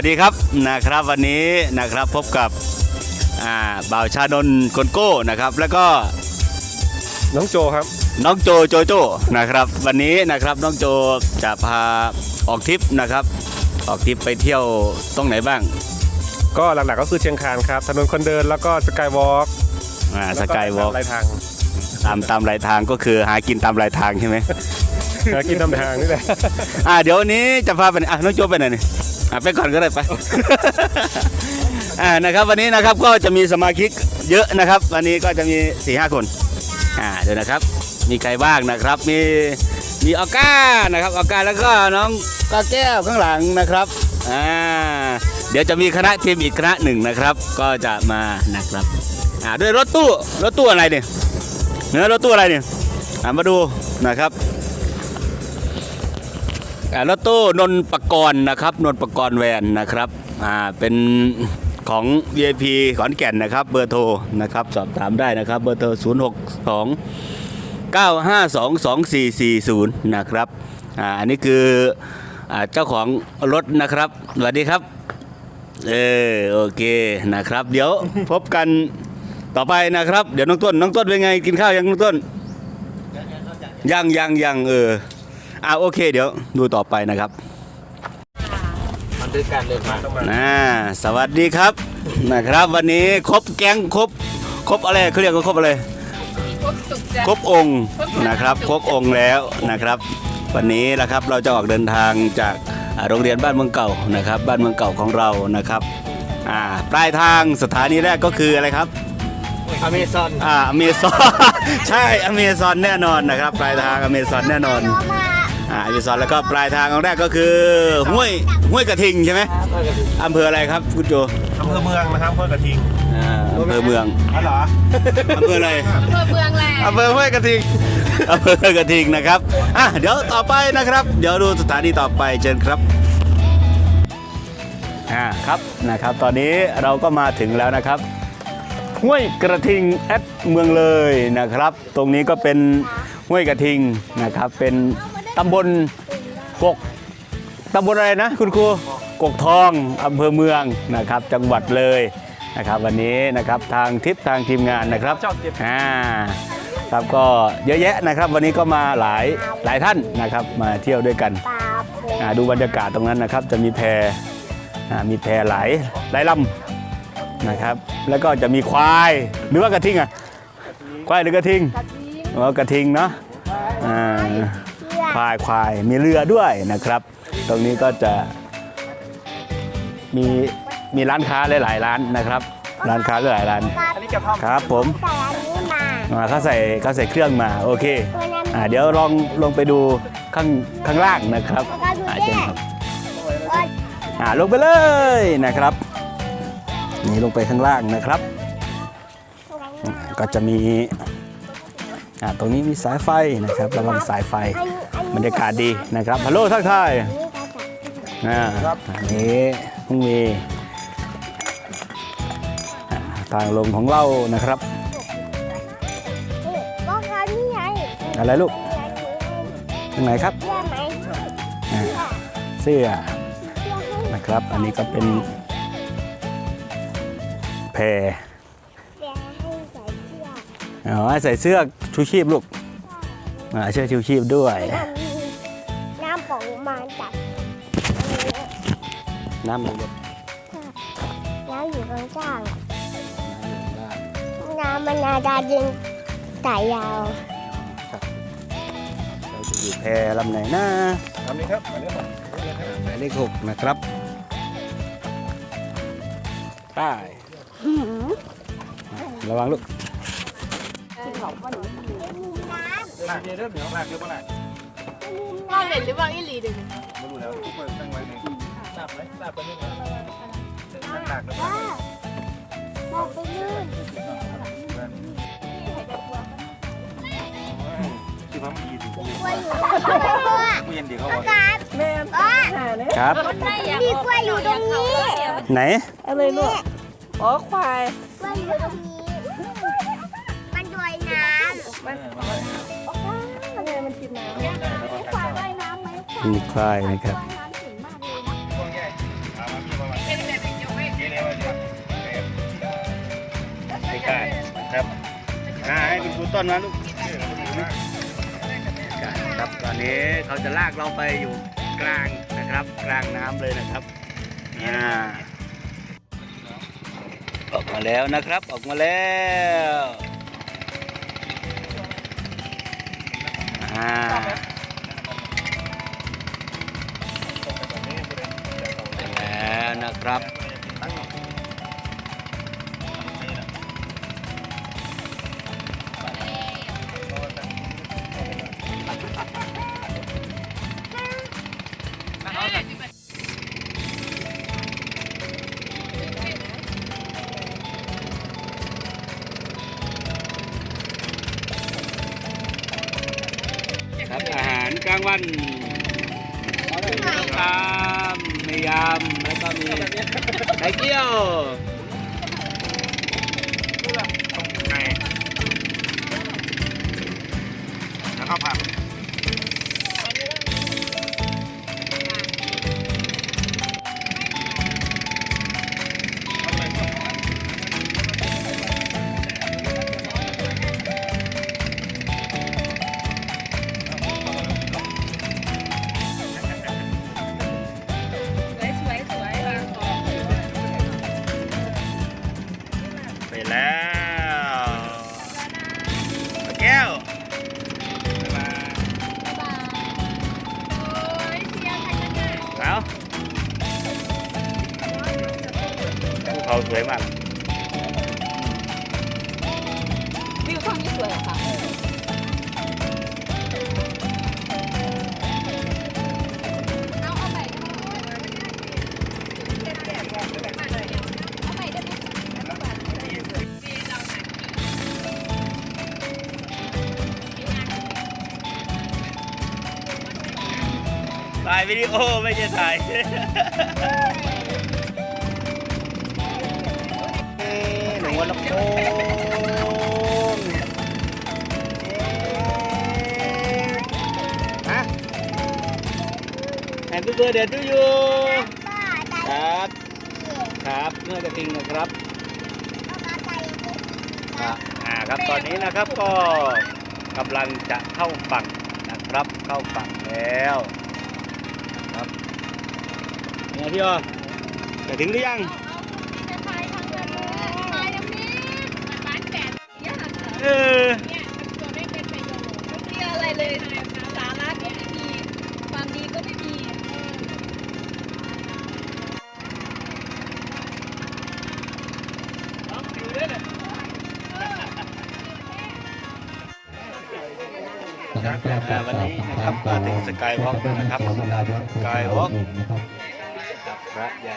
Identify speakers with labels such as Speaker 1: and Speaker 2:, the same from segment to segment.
Speaker 1: วัสดีครับนะครับวันนี้นะครับพบกับอ่าบ่าวชานนท์คนโก้นะครับ แล้วก็
Speaker 2: น้องโจครับ
Speaker 1: น้องโจโจโจนะครับ วันนี้นะครับน้องโจจะพาออกทริปนะครับ ออกทริปไปเที่ยวตรงไหนบ้าง
Speaker 2: ก็หลักๆก็คือเชียงคานครับถนนคนเดินแล้วก็สกายวอล์ก
Speaker 1: อ่าสกายวอล์ก
Speaker 2: ลายทาง
Speaker 1: ตามตามรายทางก็คือหากินตามรายทางใช่ไหม
Speaker 2: หากินตามทางนี่แหละ
Speaker 1: อ่าเดี๋ยววันนี้จะพาไปไหนอะน้องโจไปไหนนี่ อะไปก่อนก็ได้ไป อ่านะครับวันนี้นะครับก็จะมีสมาชิกเยอะนะครับ วันนี้ก็จะมี4ี่ห้าคนอ่าเดี๋ยวนะครับ มีใครบ้างนะครับ มีมีออก้านะครับออก้าแล้วก็น้องกาแก้วข้างหลังนะครับอ่าเดี๋ยวจะมีคณะทีมอีกคณะหนึ่งนะครับ ก็จะมานะครับอ่าด้วยรถตู้รถตู้อะไรเนี่ยเนื้อรถตู้อะไรเนี่ยอ่ามาดูนะครับ รถตู้นนปกรณ์นะครับนนปกรณ์แวนนะครับอ่าเป็นของ VIP ขอนแก่นนะครับ เบอร์โทรนะครับ สอบถามได้นะครับ เบอร์โทร 0 6 2 9 5 2 2 4 4 0 นะครับอ่าอันนี้คืออ่าเจ้าของรถนะครับสวัสดีครับ เออโอเคนะครับ เดี๋ยวพบกันต่อไปนะครับ เดี๋ยวน้องต้นน้องต้นเป็นไงกินข้าวยังน้องต้นยังยังยังเออ อ่าโอเคเดี๋ยวดูต่อไปนะครับ
Speaker 3: มันคือการเดินทาง
Speaker 1: อ่าสวัสดีครับนะครับ วันนี้ครบแก๊งครบครบอะไรเขาเรียกว่าครบอะไร
Speaker 4: ครบสุขใจ
Speaker 1: ครบองค์นะครับครบองค์แล้วนะครับ วันนี้นะครับเราจะออกเดินทางจากอ่าโรงเรียนบ้านเมืองเก่านะครับ บ้านเมืองเก่าของเรานะครับอ่าปลายทางสถานีแรกก็คืออะไรครับ
Speaker 3: อเมซอน
Speaker 1: อ่าอเมซอนใช่อเมซอนแน่นอนนะครับ ปลายทางอเมซอนแน่นอนอ่าอเมซอนแล้วก็ปลายทางอันแรกก็คือห้วยห้วยกระทิงใช่ไหมอำเภออะไรครับคุณโจ
Speaker 2: อำเภอเมืองนะครับห้วยกระทิง
Speaker 1: อ่าอำเภอเมือง
Speaker 2: อ๋อเหรอ
Speaker 1: อำเภออะไร
Speaker 4: อำเภอเมืองแหละ
Speaker 1: อำเภอห้วยกระทิงอำเภอกระทิงนะครับอะเดี๋ยวต่อไปนะครับ เดี๋ยวดูสถานีต่อไปเชิญครับอ่าครับนะครับ ตอนนี้เราก็มาถึงแล้วนะครับห้วยกระทิงแอดเมืองเลยนะครับ ตรงนี้ก็เป็นห้วยกระทิงนะครับเป็น ตำบลกกตำบลอะไรนะ คุณครูกกทองอำเภอเมืองนะครับ จังหวัดเลยนะครับวันนี้นะครับทางทิศทางทีมงานนะครับ
Speaker 2: ชอบเก็บ
Speaker 1: อ่าครับก็เยอะแยะนะครับ วันนี้ก็มาหลายหลายท่านนะครับ มาเที่ยวด้วยกันอ่าดูบรรยากาศตรงนั้นนะครับ จะมีแพอ่ามีแพหลายหลายลำนะครับ แล้วก็จะมีควายหรือว่ากระทิงอะควายหรือกระทิงอ๋อกระทิงเนาะอ่า ควายควายมีเรือด้วยนะครับ ตรงนี้ก็จะมีมีร้านค้าหลายๆร้านนะครับ ร้านค้าหลายๆร้าน
Speaker 2: อันนี้กระท่อม
Speaker 1: ครับผม
Speaker 5: ใส่อันนี้มา
Speaker 1: อ่าเขาใส่เขาใส่เครื่องมาโอเค
Speaker 5: ตัวนั้น
Speaker 1: อ่าเดี๋ยวลองลงไปดูข้างข้างล่างนะครับ
Speaker 5: แล้วก็ดู
Speaker 1: อ่า
Speaker 5: เจ๊
Speaker 1: เชิญครับอ่าลงไปเลยนะครับ นี่ลงไปข้างล่างนะครับอ่าก็จะมีอ่า ตรงนี้มีสายไฟนะครับระวังสายไฟบรรยากาศดีนะครับฮัลโหลทักทายอ่าอันนี้เพิ่งมีอ่าทางลงของเรานะครับ
Speaker 5: ก็เขานี่ไง
Speaker 1: อะไรลูกตรงไหนครับ
Speaker 5: เชื่อไหม
Speaker 1: อ่าเสื้อ
Speaker 5: เชื่อให้
Speaker 1: นะครับ อันนี้ก็เป็นแพร
Speaker 5: อ๋อ
Speaker 1: ใส่เสื้อชูชีพลูกอ่าเสื้อชูชีพด้วย
Speaker 5: แล้วมีน้ำของมาจาก
Speaker 1: น้ำมันลด
Speaker 5: น้ำอยู่ข้างล่างน้ำมันนาดาดึงสายยาว
Speaker 1: เราจะอยู่แพรลำไหนนะ
Speaker 2: ทำนี้ครับอันนี้ครับ
Speaker 1: หมายเลขหกนะครับใต้ระวังลูก
Speaker 2: ลากเริ่มเหนียวลากเยอะมาก
Speaker 4: ว่าเล่นหรือว่าอีหลีเดึง
Speaker 2: ไม่รู้แล้วทุกคนตั้งไว้ในลากไหมลากไปนี่นะลากเลย
Speaker 5: ว้าเราไปลื่น
Speaker 2: คือพระมันยีถึง
Speaker 5: กล้วยอยู่ตรงนี้
Speaker 2: ผู้เย็นเดี๋ยวเขาบอก
Speaker 5: ครับอ๋อ
Speaker 1: ครับ
Speaker 5: มีกล้วยอยู่ตรงนี้
Speaker 1: ไหน
Speaker 6: อะไรลูกอ๋อควาย
Speaker 5: กล้วยอยู่ตรงนี้มัน
Speaker 1: คคลายนะครับครับให้คุณครูต้นมาลูกครับตอนนี้เขาจะลากเราไปอยู่กลางนะครับ กลางน้ำเลยนะครับออกมาแล้วนะครับออกมาแล้วอ่า แล้วนะครับ แล้วาย
Speaker 6: วิ
Speaker 1: ดีโอไม่ใช่ถ่ายหนูวันละโค้งฮะแฮปปี้เบอร์เดย์ทูยูครับ ครับเมื่อกระทิงนะครับอ่าอ่าครับตอนนี้นะครับก็กำลังจะเข้าฝั่งนะครับเข้าฝั่งแล้วครับ เนี่ยพี่อ๋อจะถึงหรือยังเออ
Speaker 6: ไม่มีอะไรเลยสาระก็ไม่มีความดีก็ไม่มี
Speaker 1: อ่าวันนี้นะครับมาถึงสกายวอล์กนะครับสกายวอล์ก พระใหญ่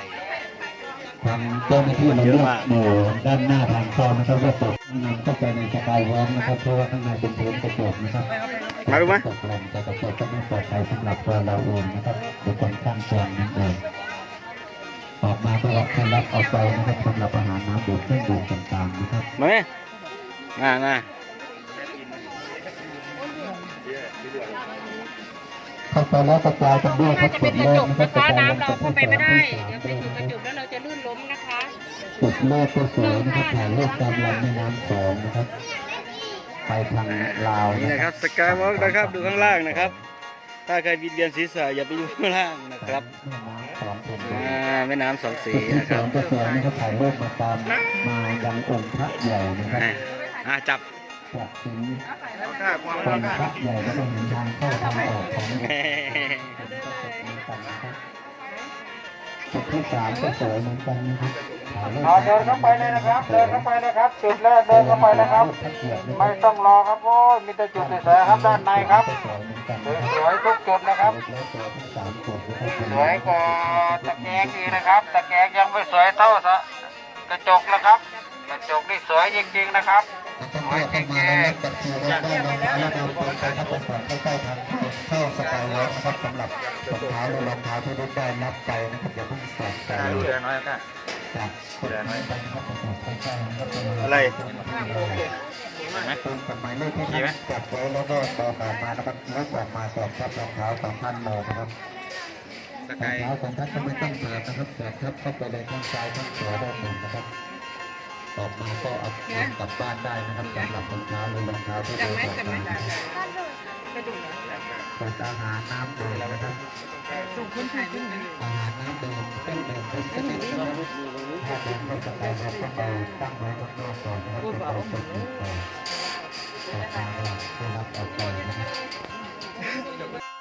Speaker 7: ทางเจ้าหน้าที่เราเลือกหมู่ด้านหน้าทางเข้านะครับว่าตกนำเข้าไปในสกายวอล์กนะครับเพราะว่าข้างในเป็นพื้นกระจกนะครับ
Speaker 1: มาดูไหม
Speaker 7: ตกลงแต่กระจกก็ไม่ปลอดภัยสำหรับตัวเราเองนะครับหรือคนข้างตัวนั่นเองออกมาก็รับแค่รับเอาไปนะครับสำหรับอาหารน้ำดื่มเครื่องดื่มต่างๆนะครับ
Speaker 1: มาไหมมามา
Speaker 7: เข้าไปแล้วกระจายกันด้วยครับกดเลขนะครับกระจายลงจุดที่สองที่สามด้วยนะครับ
Speaker 4: จุดแล้วเราจะลื่นล้มนะคะ
Speaker 7: จุดเลขก็สวยนะครับถ่ายรูปตามลำแม่น้ำสองนะครับ ไปทางลาว
Speaker 1: นี่
Speaker 7: นะ
Speaker 1: นะ
Speaker 7: ค
Speaker 1: ค
Speaker 7: รั
Speaker 1: รับบสกายวอล์กนะครับดูข้างล่างนะครับ ถ้าใครบินเวียนศีรษะอย่าไปอยู่ข้างล่างนะครับ
Speaker 7: แม่น้ำสองเป็น
Speaker 1: อ่าแม่น้ำสองสี
Speaker 7: จุดที่
Speaker 1: นะค
Speaker 7: ส
Speaker 1: รั
Speaker 7: อบงก็สวยนะครับถ่ายรูปมาตามมายังองค์พระใหญ่นะครับ
Speaker 1: อ่าอ่าจับ
Speaker 7: จากถึง
Speaker 2: ถ้าความ
Speaker 7: อง
Speaker 2: รัก
Speaker 7: ค์พระใหญ่ก็ต้องเห็นทางเข้าทางออกของ
Speaker 1: แหม่
Speaker 7: จุดที่สามก็สวยเหมือนกันนะครับถ่ายรูป
Speaker 2: เอาเดินเข้าไปเลยนะครับ เดินเข้าไปเลยครับจุดแรกเดินเข้าไปเลยครับ ไม่ต้องรอครับโอ้ยมีแต่จุดสวยๆครับด้านในครับ
Speaker 7: สวยเหมือนกัน
Speaker 2: สวยๆทุกจุดนะครับ
Speaker 7: แล้วสวยทั้งสามจุดนะครับ
Speaker 2: สวยกว่าตะแกรงอีกนะครับ ตะแกรงยังไม่สวยเท่าสะกระจกนะครับก ระจกนี่สวยจริงๆนะครับ
Speaker 7: ต้องเลือกเข้ามาแล้วรับบัตรคิวได้ได้รองเท้าและรองเท้าไปครับไปสอนใกล้ๆทางเข้าสกายวอล์กนะครับสำหรับรองเท้าและรองเท้าที่รุ่นได้รับไปนะครับอย่าเพิ่งใส่ใจ
Speaker 2: เหลือน้อยกั
Speaker 7: บไปอะ
Speaker 1: ไร
Speaker 7: ตรงกับหมายเลขที่ท่านจัดไว้แล้วก็ต่อต่อมานะครับแล้วออกมาสอบครับรองเท้าของท่านเลนะครับรองเท้าของท่านก็ไม่ต้องเปิดนะครับเปิดครับเข้าไปเลยทั้งซ้ายทั้งขวาด้านหมดนะครับ ออกมาก็เอากลับบ้านได้นะครับสำหรับรองเท้าหรือรองเท้าที่เราออกมาส่วนอาหารน้ำดื่มนะครับอาหารน้ำดื่มเครื่องดื่มเป็นชนิดนะครับถ้าเดินเข้าไปเราก็เอาตั้งไว้ข้างนอกก่อนนะครับเป็นการตกแต่งก่อนต่อมาก็ได้รับออกไปนะครับ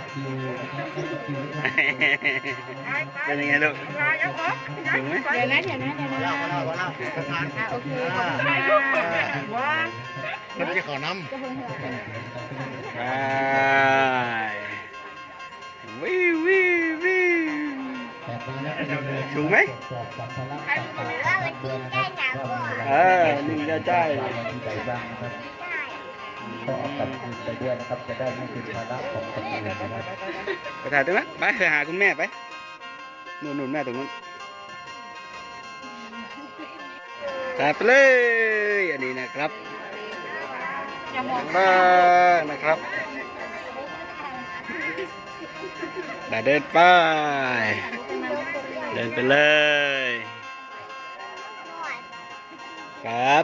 Speaker 1: เป็นยังไงลูกถึงไหม
Speaker 4: เดี๋ยวนะเดี๋ยวนะเดี๋ยวนะอะโอเคขอบคุณค่ะ
Speaker 3: มันจะขอน้
Speaker 1: ไปวิววิววิวถูกไหม
Speaker 5: ว่ามันกินได้หนักกว่า
Speaker 1: เออหนึ่งจะใจ
Speaker 7: ที่ใดบ้างนะครับ ก็เอากลับคืนไปด้วยนะครับ จะได้ไม่เป็นภาระของคนอื่นนะครับ
Speaker 1: ไปถ่ายตรงนั้นไปไปหาคุณแม่ไปนู่นนู่นแม่ตรงนู้นถ่ายไปเลยอันนี้นะครับบ้านนะครับไปเดินไป เดินไปเลย ครับ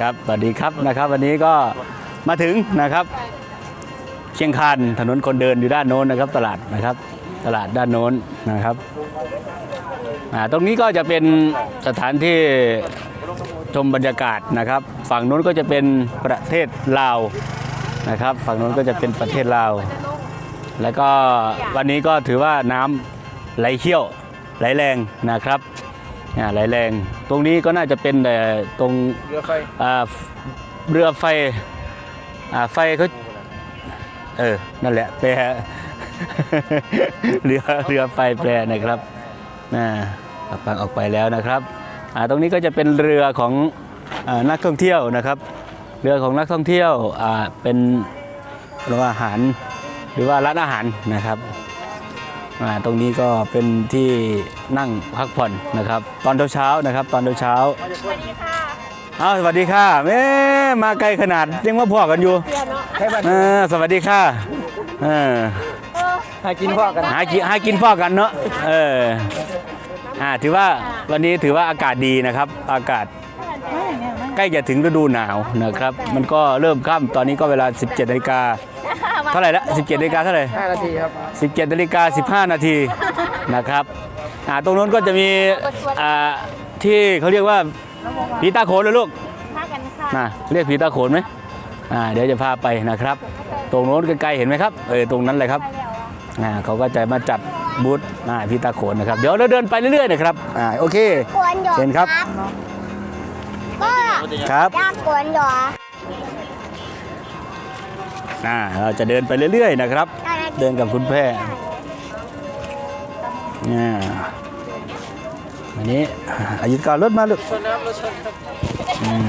Speaker 1: ครับสวัสดีครับนะครับ วันนี้ก็มาถึงนะครับ เชียงคานถนนคนเดินอยู่ด้านโน้นนะครับ ตลาดนะครับ ตลาดด้านโน้นนะครับตรงนี้ก็จะเป็นสถานที่ชมบรรยากาศนะครับ ฝั่งโน้นก็จะเป็นประเทศลาวนะครับ ฝั่งโน้นก็จะเป็นประเทศลาว แล้วก็วันนี้ก็ถือว่าน้ำไหลเชี่ยวไหลแรงนะครับ ไหลแรง ตรงนี้ก็น่าจะเป็นแต่ตรงำ
Speaker 3: เรือไฟ
Speaker 1: อ่าเรือไฟอ่าไฟเขาเออ นั่นแหละแปลเรือเรือไฟแปลนะครับน่าปังออกไปแล้วนะครับอ่าตรงนี้ก็จะเป็นเรือของอานักท่องเที่ยวนะครับ เรือของนักท่องเที่ยวอ่าเป็นโรงอาหารหรือว่าร้านอาหารนะครับอ่า ตรงนี้ก็เป็นที่นั่งพักผ่อนนะครับ ตอนเช้าๆนะครับ ตอนเช้าๆอ้าวสวัสดีค่ะแม่มาไกลขนาดยังว่าพ่อกันอยู่เออสวัสดีค่ะเออ
Speaker 3: หากินพ่อกัน
Speaker 1: หากินหากินพ่อกันเนาะเอออ่าถือว่าวันนี้ถือว่าอากาศดีนะครับ อากาศใกล้จะถึงฤดูหนาวนะครับ มันก็เริ่มค่ำตอนนี้ก็เวลา 17นาฬิกา เท่าไหร่ละ17นาฬิกาเท่าไหร่
Speaker 3: 5นาทีครับ
Speaker 1: 17นาฬิกา15 นาทีนะครับอ่าตรงนู้นก็จะมีอ่าที่เขาเรียกว่าผีตาโขนเลยลูก
Speaker 4: พากันค่ะ
Speaker 1: นะเรียกผีตาโขนไหมอ่าเดี๋ยวจะพาไปนะครับ ตรงโน้นไกลๆเห็นไหมครับเออตรงนั้นเลยครับอ่าเขาก็จะมาจัดบูธอ่าผีตาโขนนะครับ เดี๋ยวเราเดินไปเรื่อยๆนะครับอ่าโอเค
Speaker 5: กวนหยอ
Speaker 1: เชิญครับ
Speaker 5: ก็
Speaker 1: ครับ
Speaker 5: ยากกวนหยอ
Speaker 1: อ่าเราจะเดินไปเรื่อยๆนะครับ เดินกับคุณแพร่อ่าอันนี้อายุการรถมาลูกอืม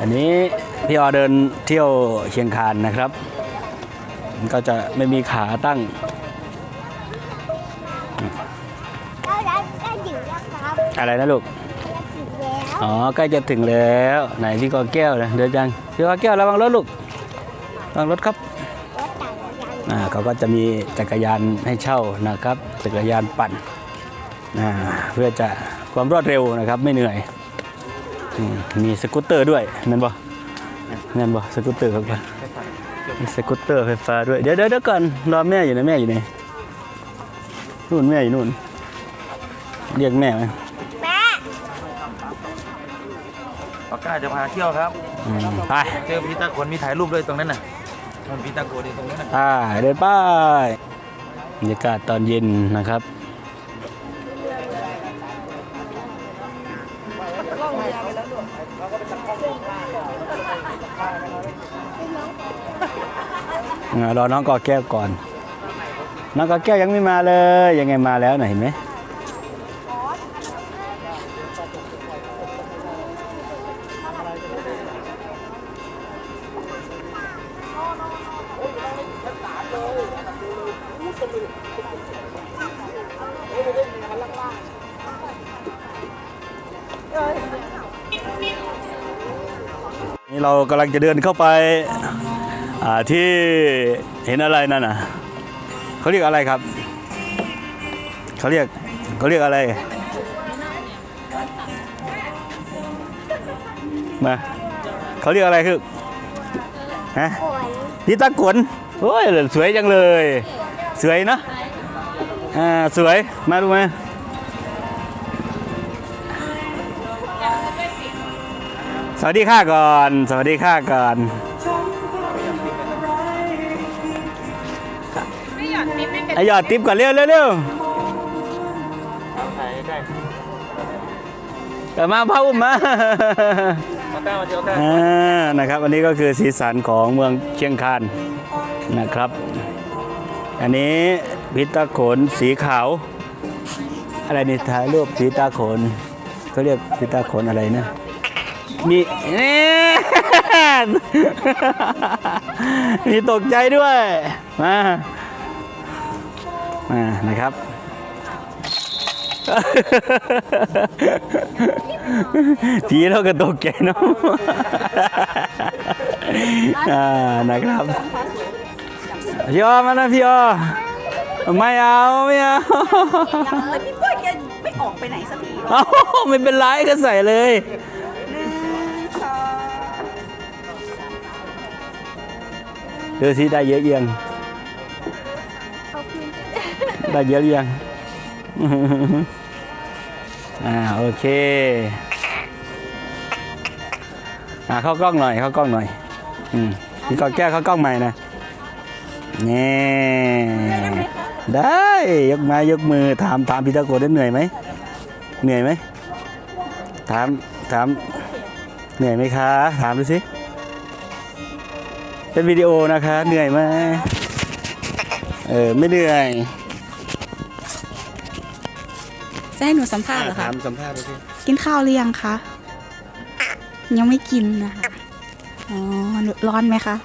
Speaker 1: อันนี้พี่ออเดินเที่ยวเชียงคานนะครับมันก็จะไม่มีขาตั้ง
Speaker 5: แล้วแล้วก็ถึงแล้วครับ
Speaker 1: อะไรนะลูก
Speaker 5: แล้วถึงแล้ว
Speaker 1: อ๋อใกล้จะถึงแล้วไหนพี่กอแก้วนะเดินจังพี่กอแก้วระวังรถลูกระวังรถครับอ่าเขาก็จะมีจักรยานให้เช่านะครับ จักรยานปั่นอ่าเพื่อจะความรวดเร็วนะครับไม่เหนื่อยมีสกูตเตอร์ด้วยนั่นบ่นั่นบ่สกูตเตอร์ครับมีสกูตเตอร์ไฟฟ้าด้วยเดี๋ยวเดี๋ยวเดี๋ยวก่อนรอแม่อยู่นะแม่อยู่ไหนนู่นแม่อยู่นู่นเรียกแม่ไหม
Speaker 7: ปากกาจะพาเที่ยวครับ
Speaker 1: อืมไป
Speaker 7: เจอพีตาขนมีถ่ายรูปด้วยตรงนั้นน่ะมันพีตาโกนอยู่ตรงนั้นน่ะ
Speaker 1: ไปเดินไปบรรยากาศตอนเย็นนะครับ อ่ารอน้องกอแก้วก่อน น้องกอแก้วยังไม่มาเลย ยังไงมาแล้วน่ะเห็นไหมำลังจะเดินเข้าไปาที่เห็นอะไรนั่นน่ะเขาเรียกอะไรครับเขาเรียกเขาเรียกอะไรมาเขาเรียกอะไรคือฮะนี่ตะกวนโอ้ยสวยจังเลย สวยเนะอ่าสวยมาดูไหม สวัสดีค่ะก่อน สวัสดีค่ะก่อน
Speaker 6: ไม่หยอดนิดไม่เป็น
Speaker 1: ไอหยอดติ๊บก่อนเร็วเร็วเร็ว
Speaker 7: ถ่ายใกล้
Speaker 1: กลับมาพ่ออุ้มมา
Speaker 7: ปากกามาเที่ยวกัน
Speaker 1: อ่านะครับอันนี้ก็คือสีสันของเมืองเชียงคานนะครับ อันนี้พิตาโขนสีขาว อะไรนี่ถ่ายรูปพิตาโขนเขาเรียกพิตาโขนอะไรนะ มีนี่ มีตกใจด้วยมามานะครับทีเราก็ตกใจเนาะอ่านะครับพี่ออมานะพี่ออไม่เอาไม่เอา
Speaker 4: เลยพี่เพื่อนแกไม่ออกไปไหนสักที
Speaker 1: เอาไม่เป็นไรก็ใส่เลย ดูสิได้เยอะเอียงได้เยอะเอียงอ่าโอเคอ่าเข้ากล้องหน่อยเข้ากล้องหน่อยอืมพี่กอแก้วเข้ากล้องใหม่นะนี่ได้ยกไม้ยกมือถามถามพี่ตะโกนได้เหนื่อยไหมเหนื่อยไหมถามถามเหนื่อยไหมคะ ถามดูสิ เป็นวิดีโอนะคะ เหนื่อยไหมเออ ไม่เหนื่อย
Speaker 4: จะให้หนูสัมภาษณ์เหรอคะ
Speaker 1: ถามสัมภาษณ์ดูสิ
Speaker 4: กินข้าวหรือยังคะ ยังไม่กินนะคะ อ๋อร้อนไหมคะ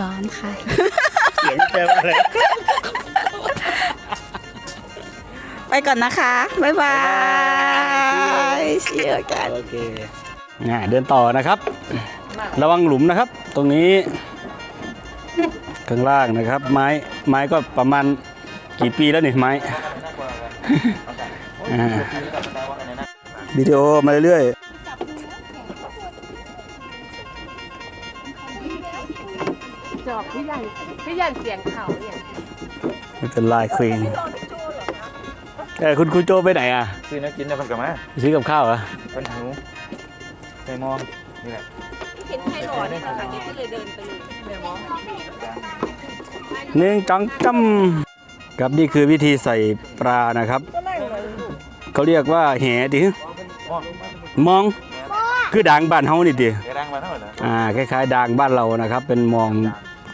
Speaker 4: ร้อนค่ะ
Speaker 1: เสียงแปลว่าอะไร
Speaker 4: ไปก่อนนะคะ บ๊ายบาย เชียร์กัน
Speaker 1: โอเค อ่าเดินต่อนะครับ ระวังหลุมนะครับ ตรงนี้ข้างล่างนะครับ ไม้ไม้ก็ประมาณกี่ปีแล้วนี่ไม้อ่าวิดีโอมาเรื่อย
Speaker 6: จอบพี่ยันพี่ยันเสียงเขาเนี่ย
Speaker 1: ๆไม่เป็นไรควีนเออคุณครูโจไปไหนอะ
Speaker 7: ซื้อนักกินได้พันกับมา
Speaker 1: ไปซื้อกับข้าวเหรอ
Speaker 7: เป็นหิวไปมองนี่แหละ
Speaker 6: เห็นใครหล่อเนี่ยค่ะนี่ก็เลยเดินไปเลยแม่มอง
Speaker 1: หนึ่งจังจำครับนี่คือวิธีใส่ปลานะครับ เขาเรียกว่าแหดิมองคือด่างบ้านเฮานี่ดิ
Speaker 7: เดี๋ยวดังมาเท่าไหร่นะ
Speaker 1: อ่าคล้ายๆด่างบ้านเรานะครับ เป็นมอง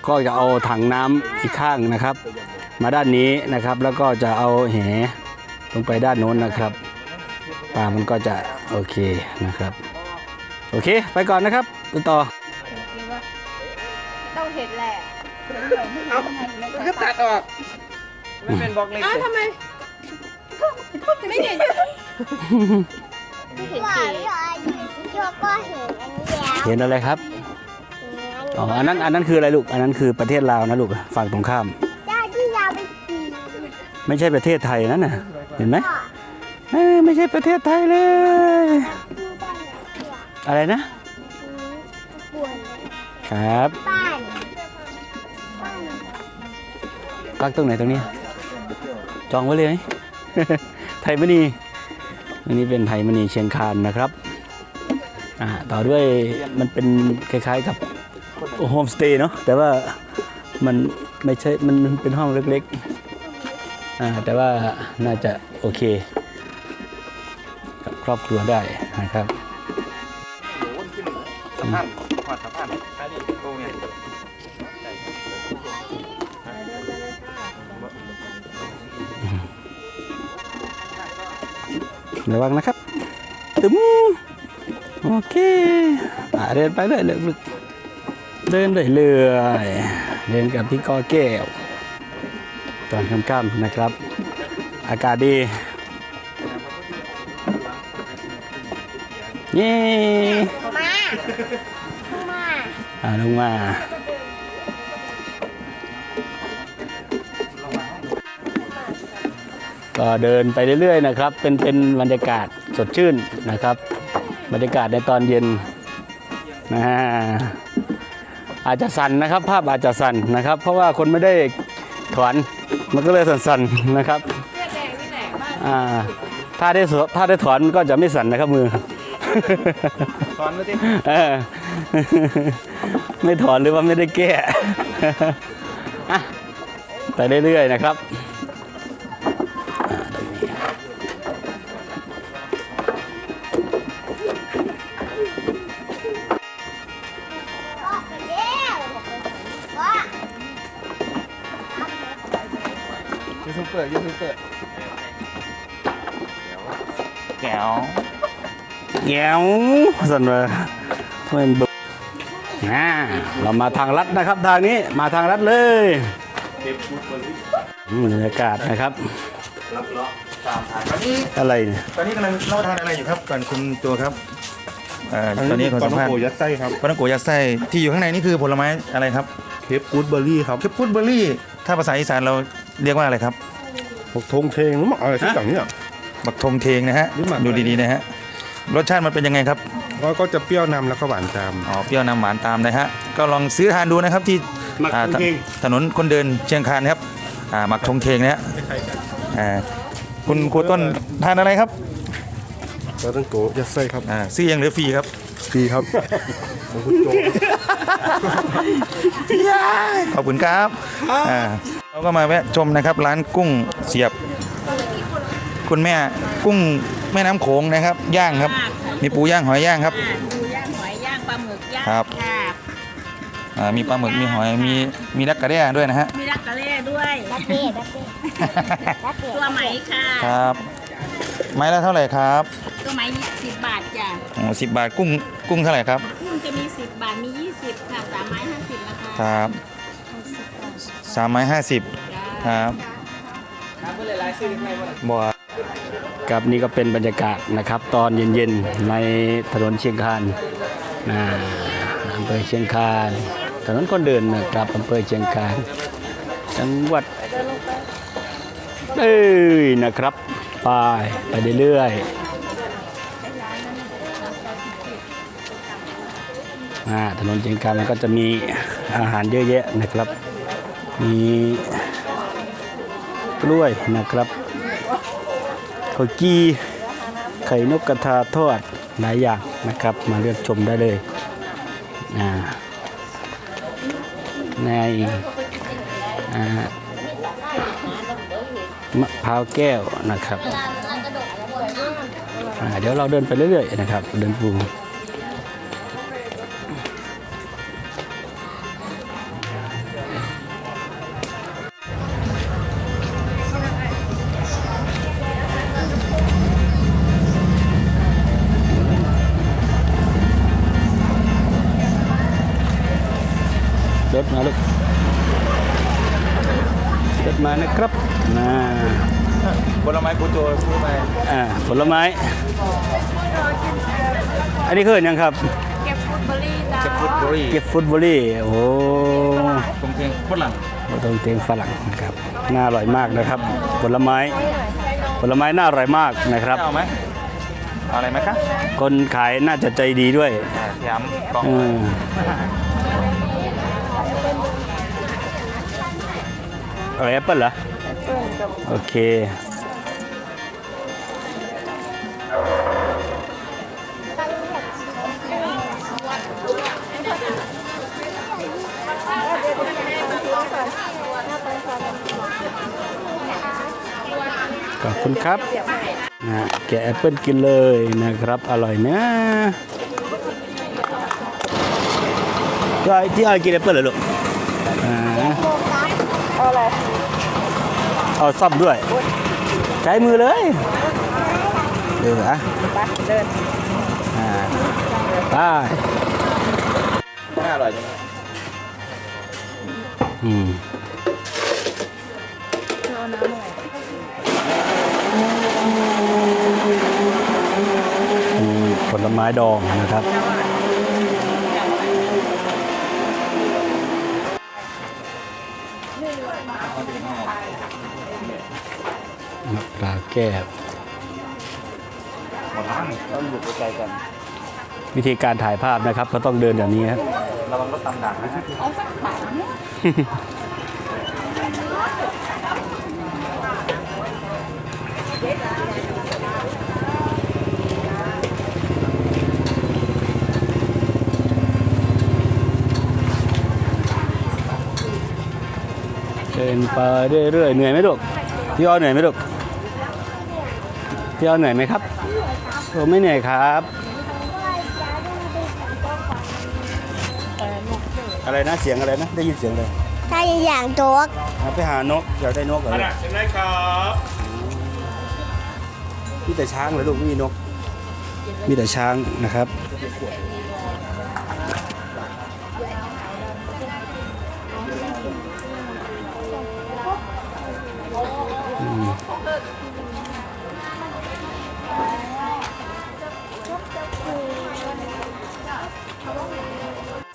Speaker 1: ก็จะเอาถังน้ำอีกข้างนะครับ มาด้านนี้นะครับแล้วก็จะเอาแหลงไปด้านโน้นนะครับปลามันก็จะโอเคนะครับ โอเค ไปก่อนนะครับ ไปต่อ
Speaker 6: ต้องเห็นแหละ
Speaker 7: ก็ตัดออก ไม่เป็นบล็อกเล็ก
Speaker 6: อ้าวทำไมไม่เห็นไม่เห็น
Speaker 5: ว่า
Speaker 6: เก๋
Speaker 5: พี่ออยอยู่ที่โยกก็เห็นอันนี้แล้ว
Speaker 1: เห็นอะไรครับ
Speaker 5: เห็น
Speaker 1: อ๋ออันนั้นอันนั้นคืออะไรลูก อันนั้นคือประเทศลาวนะลูกฝั่งตรงข้าม
Speaker 5: ได้ที่ยาวไปกี่
Speaker 1: ไม่ใช่ประเทศไทยนั่นน่ะ
Speaker 5: เเห็
Speaker 1: นไหมเอ้ยไม่ใช่ประเทศไทยเลย อะไรนะ
Speaker 5: ปวด
Speaker 1: ครับ
Speaker 5: บ้าน
Speaker 1: พักตรงไหนตรงนี้จองไว้เลยไหม ไทยมณีอันนี้เป็นไทยมณีเชียงคานนะครับอ่าต่อด้วยมันเป็นคล้ายๆกับโฮมสเตย์เนาะแต่ว่ามันไม่ใช่มันเป็นห้องเล็กๆอ่าแต่ว่าน่าจะโอเค กับครอบครัวได้นะครับ
Speaker 3: สัมภาษ ระ
Speaker 1: วังนะครับ ตึมโอเคอะเดินไปเลยเลยลึกเดินเลยเลยเดินกับพี่กอแก้ว ตอนค่ำๆนะครับ อากาศดี เย้
Speaker 5: มามา
Speaker 1: อ่าลงมา ก็เดินไปเรื่อยๆนะครับ เป็นเป็นบรรยากาศสดชื่นนะครับ บรรยากาศในตอนเย็นนะอาจจะสั่นนะครับ ภาพอาจจะสั่นนะครับ เพราะว่าคนไม่ได้ถอนมันก็เลยสั่นๆนะครับอ่าถ้าได้สถ้าได้ถอนก็จะไม่สั่นนะครับมือ
Speaker 3: สอนมาสิ
Speaker 1: เออไม่ถอนหรือว่าไม่ได้แก้อะไปเรื่อยๆนะครับ
Speaker 5: เบ
Speaker 3: อร์ยูทูบเบอร์แก้ว
Speaker 1: แก้วสั่นเลยทำไมมันบึกอ่าเรามาทางลัดนะครับ ทางนี้มาทางลัดเลยอืมบรรยากาศนะครับ
Speaker 3: ตอนนี้
Speaker 1: อะไรเนี่ย
Speaker 3: ตอนนี้กำลังเล่าทานอะไรอยู่ครับก่อนคุณตัวครับอ่าตอนนี้ขอสัมภาษณ์
Speaker 8: ปลโกยัดไส้ครับ
Speaker 3: ปลาต้องโกยัดไส้ที่อยู่ข้างในนี่คือผลไม้อะไรครับ
Speaker 8: เคปกูดเบอร์รี่ครับ
Speaker 3: เคปพุดเบอร์รี่ ถ้าภาษาอีสานเราเรียกว่าอะไรครับ
Speaker 8: หกทงเทงหรือมั้งอะไรสักอย่างเนี้ย
Speaker 3: บักทงเทงนะฮะ
Speaker 8: นี่หมัก
Speaker 3: ดูดีๆนะฮะ รสชาติมันเป็นยังไงครับ
Speaker 8: แล้วก็จะเปรี้ยวนำแล้วก็หวานตาม
Speaker 3: อ๋อ เปรี้ยวนำหวานตามนะฮะ ก็ลองซื้อทานดูนะครับที่
Speaker 1: หมัก
Speaker 3: อ่า
Speaker 1: ทงเทง
Speaker 3: ถนนคนเดินเชียงคานครับ อ่าหมักทงเทงนะฮะอ่าคุณครูต้นทานอะไรครับ
Speaker 8: ปลาต้องโกยัดไส้ครับ
Speaker 3: อ่าซื้อยังหรือฟรีครับ
Speaker 8: ดีครับ ของคุณโจ
Speaker 3: ขอบคุณครับอ่าเราก็มาแวะชมนะครับ ร้านกุ้งเสียบ คุณแม่กุ้งแม่น้ำโขงนะครับ ย่างครับ มีปูย่างหอยย่างครับ
Speaker 6: ดูย่างหอยย่างปลาหมึกย่าง
Speaker 3: ครับ
Speaker 6: ค่ะ
Speaker 3: อ่ามีปลาหมึกมีหอยมีมีดักกระเดียด้วยนะฮะ
Speaker 6: มีรักกะเล่ด้วย
Speaker 5: ดักเต้ดักเต้ดักเต้
Speaker 6: ตัวไหมค่ะ
Speaker 3: ครับ ไม้ละเท่าไหร่ครับ
Speaker 6: ตัวไหมสิบบาทจ้ะ
Speaker 3: สิบบาทกุ้งกุ้งเท่าไหร่ครับ
Speaker 6: กุ้งจะมี สิบบาทมียี่สิบค่ะสามไม้ห้าสิบนะคะ
Speaker 3: ครับสามไม้ห้าสิบครับบัว
Speaker 1: ครับนี่ก็เป็นบรรยากาศนะครับ ตอนเย็นๆในถนนเชียงคานอ่าอำเภอเชียงคานถนนคนเดินนะครับอำเภอเชียงคานจังหวัดเอ้ยนะครับ ไปไปเรื่อยๆ ถนนเชียงคานมันก็จะมีอาหารเยอะแยะนะครับ มีกล้วยนะครับข้าวจีไข่นกกระทาทอดหลายอย่างนะครับ มาเลือกชมได้เลยในมะพร้าวแก้วนะครับ เดี๋ยวเราเดินไปเรื่อยๆนะครับ เดินปู ถมาลูกรถมานะครับนะ
Speaker 3: ผลไม้กูโจซื้อไป
Speaker 1: อ่าผลไม้ อันนี้คืออนหยังครับ
Speaker 6: เก็บฟุตเบอรี่จ้า
Speaker 3: จะฟุตบอรี่
Speaker 1: เก็บฟุตบอลลี่โอ้โห
Speaker 3: ตรงเทียงฝรั่ง
Speaker 1: ตรงเตียงฝรั่งนะครับน่าอร่อยมากนะครับ ผลไม้ ผลไม้น่าอร่อยมากนะครับ
Speaker 3: เอาไหมเอาอะไรไหมครับ
Speaker 1: คนขายน่าจะใจดีด้วย
Speaker 3: อ่าพี่ย้ำกล่อง
Speaker 1: อืมอะไรแอปเปิลเหรอโอเคขอบคุณครับนะแกะแอปเปิลกินเลยนะครับ อร่อยนะที่อ้อยที่อ้อยกินแอปเปิลเหรอลูกอ่าเอาอะไร เอาซ่อมด้วย ใช้มือเลยเอออะเดินอ่าไป
Speaker 3: น่าอร่อยจัง
Speaker 1: อืมมีผลไม้ดองนะครับะพร้าวแก้ว
Speaker 3: ต้องอยู่ใกล้ๆกัน
Speaker 1: วิธีการถ่ายภาพนะครับก็ต้องเดินอย่างนี้ครับ
Speaker 3: ระวังรถตำด่างนะ
Speaker 1: เดินไปเรื่อยๆเหนื่อยไหมลูกพี่อ้อเหนื่อยไหมลูก พี่อ้อเหนื่อยไหมครับผมไม่เหนื่อยครับ อะไรนะเสียงอะไรนะ ได้ยินเสียงเลย
Speaker 5: ถ้าอย่างโจ๊ก
Speaker 1: เอาไปหานกอยากได้นกเหรอลูก
Speaker 8: เชิญได้ครับ
Speaker 1: มีแต่ช้างเลยลูกไม่มีนก มีแต่ช้างนะครับ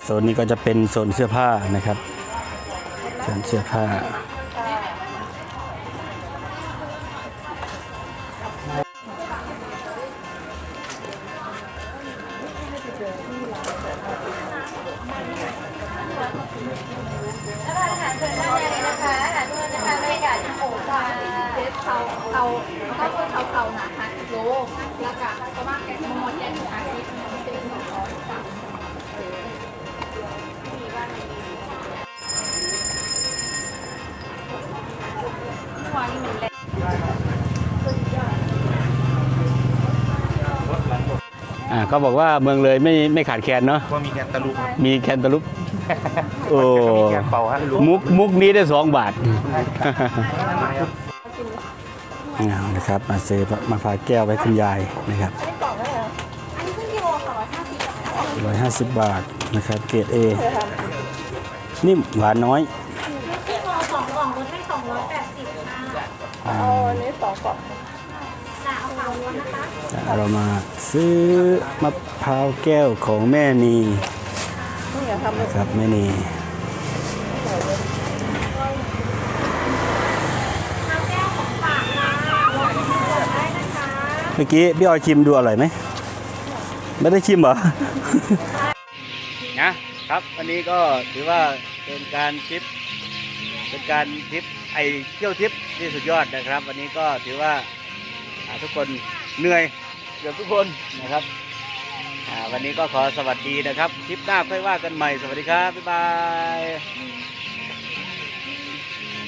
Speaker 1: โซนนี้ก็จะเป็นโซนเสื้อผ้านะครับโซนเสื้อผ้า
Speaker 6: เขา เขาบอ
Speaker 1: กว่าเมืองเลยไม่ไม่ขาดแคลนเนาะ
Speaker 3: ว่ามีแกนตะลุกครับ
Speaker 1: มีแคนตาลูปโอ้
Speaker 3: มีแกนเป่าฮะลุก
Speaker 1: มุกมุกนี้ได้สองบาทเอานะครับมาซื้อมาฝากแก้วไว้คุณยายนะครับร้อยห้าสิบบาทนะครับเกรดเอนิ่มหวานน้อยสองกล่องลดให้สองร้อยแปดสิบค่ะเรามาซื้อมะพ ร้าวแก้วของแม่นีนะครับแม่นีเมื่อกี้พี่ออยชิมดูอร่อยไหมไม่ได้ชิมเหรอนะครับวันนี้ก็ถือว่าเป็นการทริป เป็นการทริปไอเที่ยวทริปที่สุดยอดนะครับ วันนี้ก็ถือว่าอ่าทุกคนเหนื่อยเกือบทุกคนนะครับอ่า วันนี้ก็ขอสวัสดีนะครับ คลิปหน้าค่อยว่ากันใหม่ สวัสดีครับ บ๊ายบาย